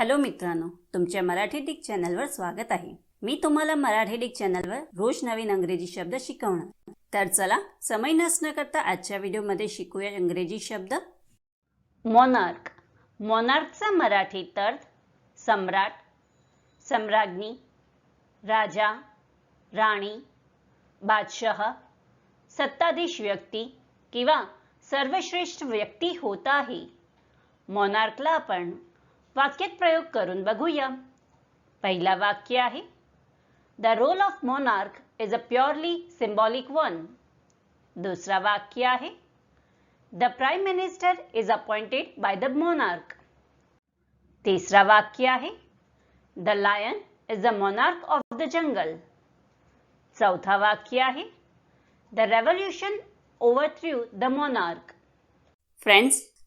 Hello मित्रांनो तुमच्या Marathi Dick चॅनलवर स्वागत आहे. मी तुम्हाला मराठी डिक चॅनलवर रोज नवीन अंग्रेजी शब्द शिकवणार. तर चला समय नसणं करता आजच्या व्हिडिओमध्ये शिकूया इंग्रजी शब्द. मोनार्क. मोनार्कचा मराठी अर्थ सम्राट सम्राज्ञी राजा राणी बादशहा सत्ताधीश व्यक्ती किंवा सर्वश्रेष्ठ व्यक्ती होत आहे. मोनार्कला आपण वाक्यात प्रयोग करून बघूया. पहिला वाक्य आहे the role of monarch is a purely symbolic one दुसरा वाक्य आहे the prime minister is appointed by the monarch तिसरा वाक्य आहे the lion is the monarch of the jungle चौथा वाक्य आहे the revolution overthrew the monarch friends